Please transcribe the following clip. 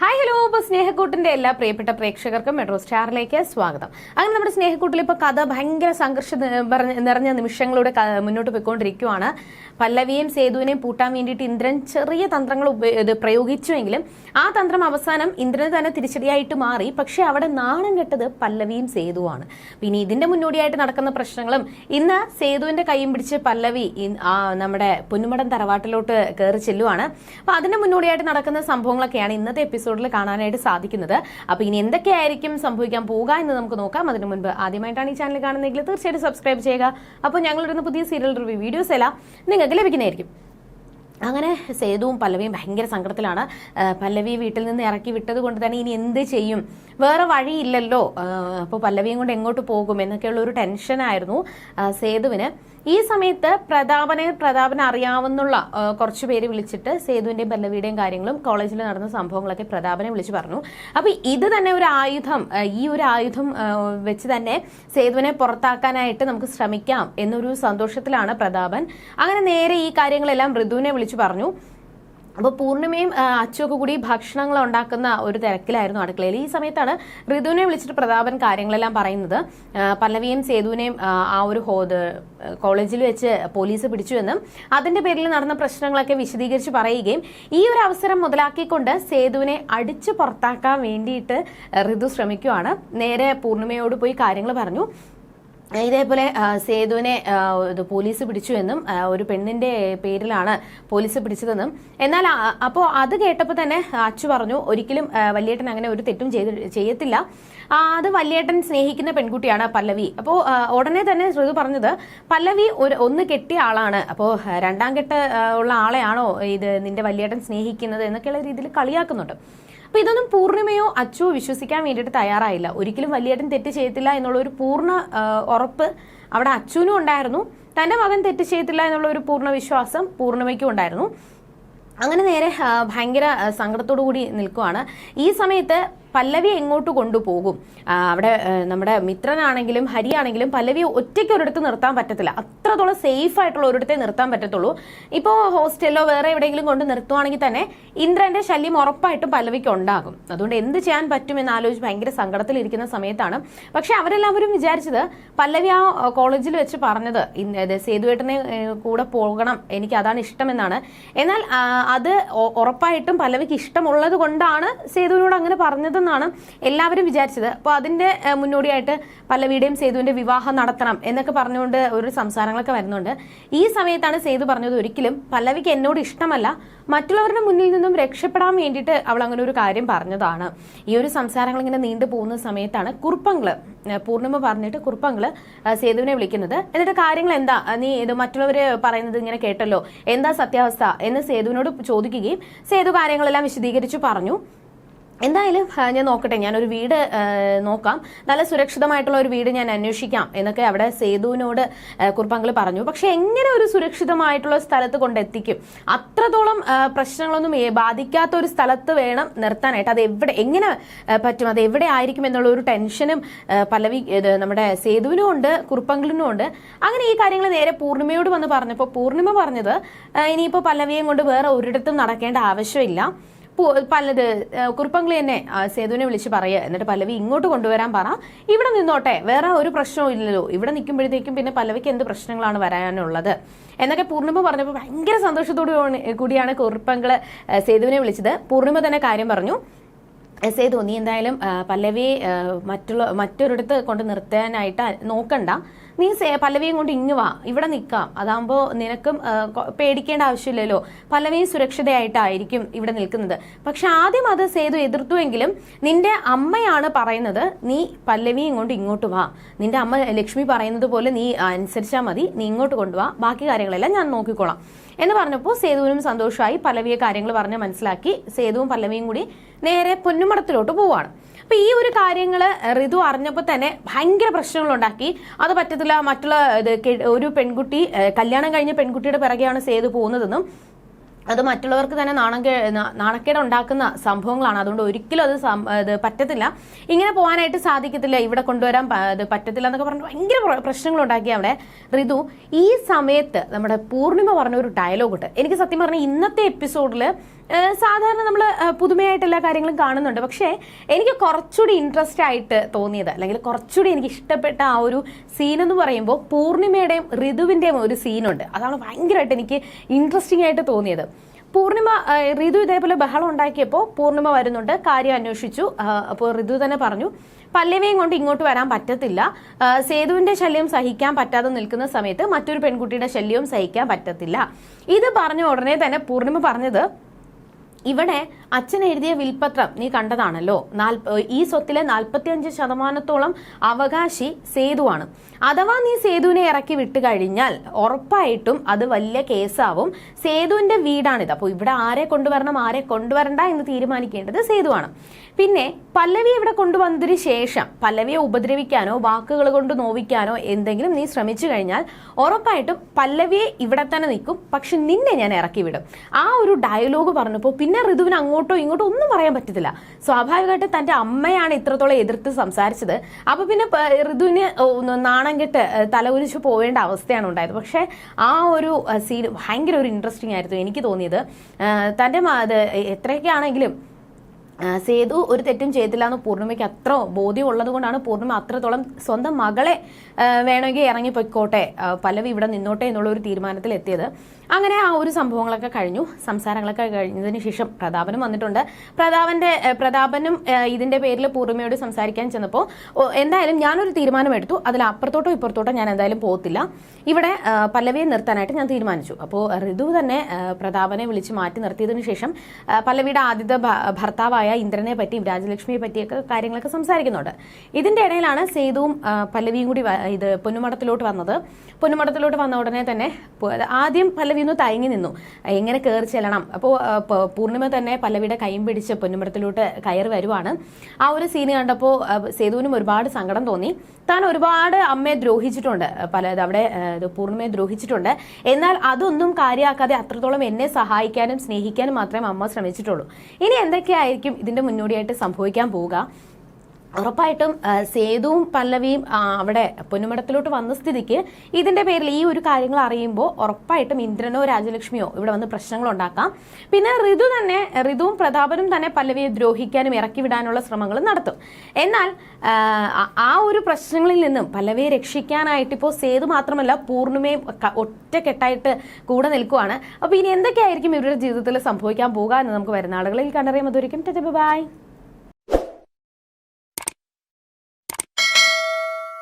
Hi hello ഇപ്പോൾ സ്നേഹക്കൂട്ടിന്റെ എല്ലാ പ്രിയപ്പെട്ട പ്രേക്ഷകർക്കും മെട്രോ സ്റ്റാറിലേക്ക് സ്വാഗതം. അങ്ങനെ നമ്മുടെ സ്നേഹക്കൂട്ടിൽ ഇപ്പോൾ കഥ ഭയങ്കര സംഘർഷ നിറഞ്ഞ- നിമിഷങ്ങളിലൂടെ മുന്നോട്ട് പോയിക്കൊണ്ടിരിക്കുവാണ്. പല്ലവിയും സേതുവിനെയും പൂട്ടാൻ വേണ്ടിയിട്ട് ഇന്ദ്രൻ ചെറിയ തന്ത്രങ്ങൾ ഇത് പ്രയോഗിച്ചുവെങ്കിലും ആ തന്ത്രം അവസാനം ഇന്ദ്രന് തന്നെ തിരിച്ചടിയായിട്ട് മാറി. പക്ഷെ അവിടെ നാണം കെട്ടത് പല്ലവിയും സേതുവാണ്. പിന്നെ ഇതിന്റെ മുന്നോടിയായിട്ട് നടക്കുന്ന പ്രശ്നങ്ങളും ഇന്ന് സേതുവിന്റെ കൈയും പിടിച്ച് പല്ലവി നമ്മുടെ പൊന്നുമടം തറവാട്ടിലോട്ട് കയറി ചെല്ലുവാണ്. അപ്പോൾ അതിന്റെ മുന്നോടിയായിട്ട് നടക്കുന്ന സംഭവങ്ങളൊക്കെയാണ് ഇന്നത്തെ എപ്പിസോഡിൽ കാണാനായിട്ട് സാധിക്കുന്നത്. അപ്പൊ ഇനി എന്തൊക്കെയായിരിക്കും സംഭവിക്കാൻ പോകുക എന്ന് നമുക്ക് നോക്കാം. അതിനു മുൻപ് ആദ്യമായിട്ടാണ് ഈ ചാനൽ കാണുന്നതെങ്കിൽ തീർച്ചയായിട്ടും സബ്സ്ക്രൈബ് ചെയ്യുക. അപ്പോൾ ഞങ്ങളിടുന്ന പുതിയ സീരിയൽ റിവ്യൂ വീഡിയോസ് എല്ലാം നിങ്ങൾക്ക് ലഭിക്കുന്നതായിരിക്കും. അങ്ങനെ സേതുവും പല്ലവിയും ഭയങ്കര സങ്കടത്തിലാണ്. പല്ലവി വീട്ടിൽ നിന്ന് ഇറക്കി വിട്ടത് കൊണ്ട് തന്നെ ഇനി എന്ത് ചെയ്യും? വേറെ വഴിയില്ലല്ലോ. അപ്പോൾ പല്ലവിയും കൊണ്ട് എങ്ങോട്ട് പോകും? എന്നൊക്കെയുള്ള ഒരു ടെൻഷനായിരുന്നു സേതുവിന്. ഈ സമയത്ത് പ്രതാപനെ പ്രതാപനെ അറിയാവുന്നുള്ള കുറച്ചു പേര് വിളിച്ചിട്ട് സേതുവിന്റെയും പല്ലവിയുടെയും കാര്യങ്ങളും കോളേജിൽ നടന്ന സംഭവങ്ങളൊക്കെ പ്രതാപനെ വിളിച്ച് പറഞ്ഞു. അപ്പൊ ഇത് തന്നെ ഒരു ആയുധം ഈ ഒരു ആയുധം വെച്ച് തന്നെ സേതുവിനെ പുറത്താക്കാനായിട്ട് നമുക്ക് ശ്രമിക്കാം എന്നൊരു സന്തോഷത്തിലാണ് പ്രതാപൻ. അങ്ങനെ നേരെ ഈ കാര്യങ്ങളെല്ലാം ഋതുവിനെ വിളിച്ചു പറഞ്ഞു. അപ്പോൾ പൂർണിമയും അച്ചുമൊക്കെ കൂടി ഭക്ഷണങ്ങൾ ഉണ്ടാക്കുന്ന ഒരു തിരക്കിലായിരുന്നു അടുക്കളയിൽ. ഈ സമയത്താണ് ഋതുവിനെ വിളിച്ചിട്ട് പ്രതാപൻ കാര്യങ്ങളെല്ലാം പറയുന്നത്. പല്ലവിയും സേതുവിനെയും ആ ഒരു ഹോദ് കോളേജിൽ വെച്ച് പോലീസ് പിടിച്ചുവെന്നും അതിന്റെ പേരിൽ നടന്ന പ്രശ്നങ്ങളൊക്കെ വിശദീകരിച്ച് പറയുകയും ഈ ഒരു അവസരം മുതലാക്കിക്കൊണ്ട് സേതുവിനെ അടിച്ചു പുറത്താക്കാൻ വേണ്ടിയിട്ട് ഋതു ശ്രമിക്കുവാണ്. നേരെ പൂർണിമയോട് പോയി കാര്യങ്ങൾ പറഞ്ഞു. ഇതേപോലെ സേതുവിനെ പോലീസ് പിടിച്ചു എന്നും ഒരു പെണ്ണിന്റെ പേരിലാണ് പോലീസ് പിടിച്ചതെന്നും. എന്നാൽ അപ്പോൾ അത് കേട്ടപ്പോൾ തന്നെ അച്ചു പറഞ്ഞു ഒരിക്കലും വല്യേട്ടൻ അങ്ങനെ ഒരു തെറ്റും ചെയ്ത് ചെയ്യത്തില്ല. അത് വല്യേട്ടൻ സ്നേഹിക്കുന്ന പെൺകുട്ടിയാണ് പല്ലവി. അപ്പോൾ ഉടനെ തന്നെ ശ്രുതു പറഞ്ഞത് പല്ലവി ഒരു ഒന്ന് കെട്ടിയ ആളാണ്. അപ്പോൾ രണ്ടാം കെട്ട് ഉള്ള ആളെയാണോ ഇത് നിന്റെ വല്യേട്ടൻ സ്നേഹിക്കുന്നത്? എന്നൊക്കെയുള്ള രീതിയിൽ കളിയാക്കുന്നുണ്ട്. അപ്പൊ ഇതൊന്നും പൂർണിമയോ അച്ചുവോ വിശ്വസിക്കാൻ വേണ്ടിയിട്ട് തയ്യാറായില്ല. ഒരിക്കലും വലിയേട്ടൻ തെറ്റ് ചെയ്യത്തില്ല എന്നുള്ള ഒരു പൂർണ ഉറപ്പ് അവിടെ അച്ചുവിനും ഉണ്ടായിരുന്നു. തന്റെ മകൻ തെറ്റ് ചെയ്യത്തില്ല എന്നുള്ള ഒരു പൂർണ വിശ്വാസം പൂർണിമയ്ക്കും ഉണ്ടായിരുന്നു. അങ്ങനെ നേരെ ഭയങ്കര സങ്കടത്തോടു കൂടി നിൽക്കുവാണ്. ഈ സമയത്ത് പല്ലവി എങ്ങോട്ട് കൊണ്ടുപോകും? അവിടെ നമ്മുടെ മിത്രനാണെങ്കിലും ഹരിയാണെങ്കിലും പല്ലവി ഒറ്റയ്ക്ക് ഒരിടത്ത് നിർത്താൻ പറ്റത്തില്ല. അത്രത്തോളം സേഫ് ആയിട്ടുള്ള ഒരിടത്തെ നിർത്താൻ പറ്റത്തുള്ളൂ. ഇപ്പോൾ ഹോസ്റ്റലിലോ വേറെ എവിടെയെങ്കിലും കൊണ്ട് നിർത്തുവാണെങ്കിൽ തന്നെ ഇന്ദ്രന്റെ ശല്യം ഉറപ്പായിട്ടും പല്ലവിക്ക് ഉണ്ടാകും. അതുകൊണ്ട് എന്ത് ചെയ്യാൻ പറ്റും എന്ന് ആലോചിച്ച് ഭയങ്കര സങ്കടത്തിലിരിക്കുന്ന സമയത്താണ്. പക്ഷെ അവരെല്ലാവരും വിചാരിച്ചത് പല്ലവി ആ കോളേജിൽ വെച്ച് പറഞ്ഞത് സേതുവേട്ടനെ കൂടെ പോകണം എനിക്ക് അതാണ് ഇഷ്ടമെന്നാണ്. എന്നാൽ അത് ഉറപ്പായിട്ടും പല്ലവിക്ക് ഇഷ്ടമുള്ളത് കൊണ്ടാണ് സേതുവിനോട് അങ്ങനെ പറഞ്ഞതെന്നാണ് എല്ലാവരും വിചാരിച്ചത്. അപ്പോൾ അതിന്റെ മുന്നോടിയായിട്ട് പല്ലവിയുടെയും സേതുവിന്റെ വിവാഹം നടത്തണം എന്നൊക്കെ പറഞ്ഞുകൊണ്ട് ഒരു സംസാരങ്ങളൊക്കെ വരുന്നുണ്ട്. ഈ സമയത്താണ് സേതു പറഞ്ഞത് ഒരിക്കലും പല്ലവിക്ക് എന്നോട് ഇഷ്ടമല്ല മറ്റുള്ളവരുടെ മുന്നിൽ നിന്നും രക്ഷപ്പെടാൻ വേണ്ടിയിട്ട് അവൾ അങ്ങനെ ഒരു കാര്യം പറഞ്ഞതാണ്. ഈ ഒരു സംസാരങ്ങൾ ഇങ്ങനെ നീണ്ടു പോകുന്ന സമയത്താണ് കുറുപ്പങ്ങൾ പൂർണിമ പൂർണിമ പറഞ്ഞിട്ട് കുറുപ്പങ്ങൾ ആ, സേതുവിനെ വിളിക്കുന്നത്. എന്നിട്ട് കാര്യങ്ങൾ എന്താ? നീ ഇത് മറ്റുള്ളവർ പറയുന്നത് ഇങ്ങനെ കേട്ടല്ലോ? എന്താ സത്യാവസ്ഥ? എന്ന് സേതുവിനോട് ചോദിക്കുകയും സേതു കാര്യങ്ങളെല്ലാം വിശദീകരിച്ചു പറഞ്ഞു. എന്തായാലും ഞാൻ നോക്കട്ടെ. ഞാനൊരു വീട് നോക്കാം. നല്ല സുരക്ഷിതമായിട്ടുള്ള ഒരു വീട് ഞാൻ അന്വേഷിക്കാം എന്നൊക്കെ അവിടെ സേതുവിനോട് കുറുപ്പങ്കിൽ പറഞ്ഞു. പക്ഷെ എങ്ങനെ ഒരു സുരക്ഷിതമായിട്ടുള്ള സ്ഥലത്ത് കൊണ്ടെത്തിക്കും? അത്രത്തോളം പ്രശ്നങ്ങളൊന്നും ബാധിക്കാത്ത ഒരു സ്ഥലത്ത് വേണം നിർത്താനായിട്ട്. അത് എവിടെ എങ്ങനെ പറ്റും? അത് എവിടെ ആയിരിക്കും എന്നുള്ള ഒരു ടെൻഷനും പലവി നമ്മുടെ സേതുവിനും ഉണ്ട് കുറുപ്പങ്കിലിനും ഉണ്ട്. അങ്ങനെ ഈ കാര്യങ്ങൾ നേരെ പൂർണിമയോട് വന്ന് പറഞ്ഞപ്പോൾ പൂർണിമ പറഞ്ഞത് ഇനിയിപ്പോൾ പല്ലവിയും കൊണ്ട് വേറെ ഒരിടത്തും നടക്കേണ്ട ആവശ്യമില്ല. പലത് കുറുപ്പങ്കളി തന്നെ സേതുവിനെ വിളിച്ച് പറയുക എന്നിട്ട് പല്ലവി ഇങ്ങോട്ട് കൊണ്ടുവരാൻ പറ. ഇവിടെ നിന്നോട്ടെ വേറെ ഒരു പ്രശ്നവും ഇല്ലല്ലോ. ഇവിടെ നിൽക്കുമ്പോഴത്തേക്കും പിന്നെ പല്ലവിക്ക് എന്ത് പ്രശ്നങ്ങളാണ് വരാനുള്ളത്? എന്നൊക്കെ പൂർണിമ പറഞ്ഞപ്പോൾ ഭയങ്കര സന്തോഷത്തോടു കൂടിയാണ് കുറുപ്പങ്കൾ ആ, സേതുവിനെ വിളിച്ചത്. പൂർണിമ തന്നെ കാര്യം പറഞ്ഞു. "ഏ, സേതു നീ എന്തായാലും പല്ലവി മറ്റുള്ള മറ്റൊരിടത്ത് കൊണ്ട് നിർത്താനായിട്ട് നോക്കണ്ട. നീ പല്ലവിയും കൊണ്ട് ഇങ്ങ് വാ. ഇവിടെ നിൽക്കാം അതാകുമ്പോൾ നിനക്കും പേടിക്കേണ്ട ആവശ്യമില്ലല്ലോ. പല്ലവിയും സുരക്ഷിതയായിട്ടായിരിക്കും ഇവിടെ നിൽക്കുന്നത്. പക്ഷെ ആദ്യം അത് സേതു എതിർത്തുവെങ്കിലും നിന്റെ അമ്മയാണ് പറയുന്നത് നീ പല്ലവിയും കൊണ്ട് ഇങ്ങോട്ട് വാ. നിന്റെ അമ്മ ലക്ഷ്മി പറയുന്നത് പോലെ നീ അനുസരിച്ചാൽ മതി. നീ ഇങ്ങോട്ട് കൊണ്ടുവാ ബാക്കി കാര്യങ്ങളെല്ലാം ഞാൻ നോക്കിക്കോളാം. എന്ന് പറഞ്ഞപ്പോൾ സേതുവിനും സന്തോഷമായി പല്ലവിയെ കാര്യങ്ങൾ പറഞ്ഞ് മനസ്സിലാക്കി സേതുവും പല്ലവിയും കൂടി നേരെ പൊന്നുമടത്തിലോട്ട് പോവാണ്. അപ്പൊ ഈ ഒരു കാര്യങ്ങൾ ഋതു അറിഞ്ഞപ്പോൾ തന്നെ ഭയങ്കര പ്രശ്നങ്ങളുണ്ടാക്കി. അത് പറ്റത്തില്ല മറ്റുള്ള ഒരു പെൺകുട്ടി കല്യാണം കഴിഞ്ഞ പെൺകുട്ടിയുടെ പിറകെയാണ് സേതു പോകുന്നതെന്നും അത് മറ്റുള്ളവർക്ക് തന്നെ നാണക്കേ നാണക്കേട് ഉണ്ടാക്കുന്ന സംഭവങ്ങളാണ്. അതുകൊണ്ട് ഒരിക്കലും അത് ഇത് പറ്റത്തില്ല. ഇങ്ങനെ പോകാനായിട്ട് സാധിക്കത്തില്ല. ഇവിടെ കൊണ്ടുവരാൻ ഇത് പറ്റത്തില്ല എന്നൊക്കെ പറഞ്ഞ് ഭയങ്കര പ്രശ്നങ്ങളുണ്ടാക്കി അവിടെ. ഋതു ഈ സമയത്ത് നമ്മുടെ പൂർണിമ പറഞ്ഞ ഒരു ഡയലോഗ് ഉണ്ട് എനിക്ക് സത്യം പറഞ്ഞാൽ ഇന്നത്തെ എപ്പിസോഡിൽ സാധാരണ നമ്മൾ പുതുമയായിട്ട് എല്ലാ കാര്യങ്ങളും കാണുന്നുണ്ട്. പക്ഷേ എനിക്ക് കുറച്ചുകൂടി ഇൻട്രസ്റ്റ് ആയിട്ട് തോന്നിയത് അല്ലെങ്കിൽ കുറച്ചുകൂടി എനിക്ക് ഇഷ്ടപ്പെട്ട ആ ഒരു സീൻ എന്ന് പറയുമ്പോൾ പൂർണിമയുടെയും ഋതുവിന്റെയും ഒരു സീനുണ്ട് അതാണ് ഭയങ്കരമായിട്ട് എനിക്ക് ഇൻട്രസ്റ്റിംഗ് ആയിട്ട് തോന്നിയത്. പൂർണിമ ഋതു ഇതേപോലെ ബഹളം ഉണ്ടാക്കിയപ്പോൾ പൂർണിമ വരുന്നുണ്ട് കാര്യം അന്വേഷിച്ചു. അപ്പോൾ ഋതു തന്നെ പറഞ്ഞു പല്ലവിയും കൊണ്ട് ഇങ്ങോട്ട് വരാൻ പറ്റത്തില്ല. സേതുവിന്റെ ശല്യം സഹിക്കാൻ പറ്റാതെ നിൽക്കുന്ന സമയത്ത് മറ്റൊരു പെൺകുട്ടിയുടെ ശല്യവും സഹിക്കാൻ പറ്റത്തില്ല. ഇത് പറഞ്ഞ ഉടനെ തന്നെ പൂർണിമ പറഞ്ഞത് ഇവിടെ അച്ഛൻ എഴുതിയ വിൽപത്രം നീ കണ്ടതാണല്ലോ. ഈ സ്വത്തിലെ നാൽപ്പത്തിയഞ്ച് ശതമാനത്തോളം അവകാശി സേതുവാണ്. അഥവാ നീ സേതുവിനെ ഇറക്കി വിട്ടു കഴിഞ്ഞാൽ ഉറപ്പായിട്ടും അത് വലിയ കേസാവും. സേതുവിന്റെ വീടാണിത്. അപ്പോൾ ഇവിടെ ആരെ കൊണ്ടുവരണം ആരെ കൊണ്ടുവരണ്ട എന്ന് തീരുമാനിക്കേണ്ടത് സേതുവാണ്. പിന്നെ പല്ലവി ഇവിടെ കൊണ്ടുവന്നതിന് ശേഷം പല്ലവിയെ ഉപദ്രവിക്കാനോ വാക്കുകൾ കൊണ്ട് നോവിക്കാനോ എന്തെങ്കിലും നീ ശ്രമിച്ചു കഴിഞ്ഞാൽ ഉറപ്പായിട്ടും പല്ലവിയെ ഇവിടെ തന്നെ നിൽക്കും. പക്ഷെ നിന്നെ ഞാൻ ഇറക്കി വിടും. ആ ഒരു ഡയലോഗ് പറഞ്ഞപ്പോൾ പിന്നെ ഋതുവിന് അങ്ങോട്ടോ ഇങ്ങോട്ടോ ഒന്നും പറയാൻ പറ്റത്തില്ല. സ്വാഭാവികമായിട്ട് തന്റെ അമ്മയാണ് ഇത്രത്തോളം എതിർത്ത് സംസാരിച്ചത്. അപ്പോൾ പിന്നെ ഋതുവിന് നാണം കെട്ട് തലകുലിച്ച് പോവേണ്ട അവസ്ഥയാണ് ഉണ്ടായത്. പക്ഷേ ആ ഒരു സീൻ ഭയങ്കര ഒരു ഇൻട്രസ്റ്റിംഗ് ആയിരുന്നു എനിക്ക് തോന്നിയത്. തന്റെ എത്രയൊക്കെ ആണെങ്കിലും സേതു ഒരു തെറ്റും ചെയ്തില്ല എന്ന് പൂർണിമയ്ക്ക് അത്ര ബോധ്യം ഉള്ളത് കൊണ്ടാണ് പൂർണിമ അത്രത്തോളം സ്വന്തം മകളെ വേണമെങ്കിൽ ഇറങ്ങി പൊയ്ക്കോട്ടെ പല്ലവി ഇവിടെ നിന്നോട്ടെ എന്നുള്ള ഒരു തീരുമാനത്തിൽ എത്തിയത്. അങ്ങനെ ആ ഒരു സംഭവങ്ങളൊക്കെ കഴിഞ്ഞു. സംസാരങ്ങളൊക്കെ കഴിഞ്ഞതിന് ശേഷം പ്രതാപനും വന്നിട്ടുണ്ട്. പ്രതാപന്റെ പ്രതാപനും ഇതിന്റെ പേരിൽ പൂർണിമയോട് സംസാരിക്കാൻ ചെന്നപ്പോൾ എന്തായാലും ഞാനൊരു തീരുമാനമെടുത്തു. അതിൽ അപ്പുറത്തോട്ടോ ഇപ്പുറത്തോട്ടോ ഞാൻ എന്തായാലും പോകത്തില്ല. ഇവിടെ പല്ലവിയെ നിർത്താനായിട്ട് ഞാൻ തീരുമാനിച്ചു. അപ്പോൾ ഋതു തന്നെ പ്രതാപനെ വിളിച്ച് മാറ്റി നിർത്തിയതിനു ശേഷം പല്ലവിയുടെ ആദ്യത്തെ ഭ- ഭർത്താവായ ഇന്ദ്രനെ പറ്റിയും രാജലക്ഷ്മിയെ പറ്റിയൊക്കെ കാര്യങ്ങളൊക്കെ സംസാരിക്കുന്നുണ്ട്. ഇതിന്റെ ഇടയിലാണ് സേതുവും പല്ലവിയും കൂടി ഇത് പൊന്നുമടത്തിലോട്ട് വന്നത്. പൊന്നുമടത്തിലോട്ട് വന്ന ഉടനെ തന്നെ ആദ്യം പല്ലവി ഒന്ന് തയങ്ങി നിന്നു. എങ്ങനെ കയറി ചെല്ലണം? അപ്പോൾ പൂർണിമ തന്നെ പല്ലവിയുടെ കൈയും പിടിച്ച് പൊന്നുമടത്തിലോട്ട് കയറി വരുവാണ്. ആ ഒരു സീന് കണ്ടപ്പോൾ സേതുവിനും ഒരുപാട് സങ്കടം തോന്നി. താൻ ഒരുപാട് അമ്മയെ ദ്രോഹിച്ചിട്ടുണ്ട്. പല അവിടെ പൂർണിമയെ ദ്രോഹിച്ചിട്ടുണ്ട്. എന്നാൽ അതൊന്നും കാര്യമാക്കാതെ അത്രത്തോളം എന്നെ സഹായിക്കാനും സ്നേഹിക്കാനും മാത്രമേ അമ്മ ശ്രമിച്ചിട്ടുള്ളൂ. ഇനി എന്തൊക്കെയായിരിക്കും ഇതിന്റെ മുന്നോടിയായിട്ട് സംഭവിക്കാൻ പോവുക. ഉറപ്പായിട്ടും സേതുവും പല്ലവിയും അവിടെ പൊന്നുമടത്തിലോട്ട് വന്ന സ്ഥിതിക്ക് ഇതിന്റെ പേരിൽ ഈ ഒരു കാര്യങ്ങൾ അറിയുമ്പോൾ ഉറപ്പായിട്ടും ഇന്ദ്രനോ രാജലക്ഷ്മിയോ ഇവിടെ വന്ന് പ്രശ്നങ്ങൾ ഉണ്ടാക്കാം. പിന്നെ ഋതു തന്നെ ഋതുവും പ്രതാപനും തന്നെ പല്ലവിയെ ദ്രോഹിക്കാനും ഇറക്കി വിടാനുള്ള ശ്രമങ്ങൾ നടത്തും. എന്നാൽ ആ, ഒരു പ്രശ്നങ്ങളിൽ നിന്നും പല്ലവിയെ രക്ഷിക്കാനായിട്ട് ഇപ്പോൾ സേതു മാത്രമല്ല പൂർണിമയും ഒറ്റക്കെട്ടായിട്ട് കൂടെ നിൽക്കുവാണ്. അപ്പോൾ ഇനി എന്തൊക്കെയായിരിക്കും ഇവരുടെ ജീവിതത്തിൽ സംഭവിക്കാൻ എന്ന് നമുക്ക് വരുന്ന ആളുകളിൽ കണ്ടറിയാം. അതൊരിക്കും ബൈ.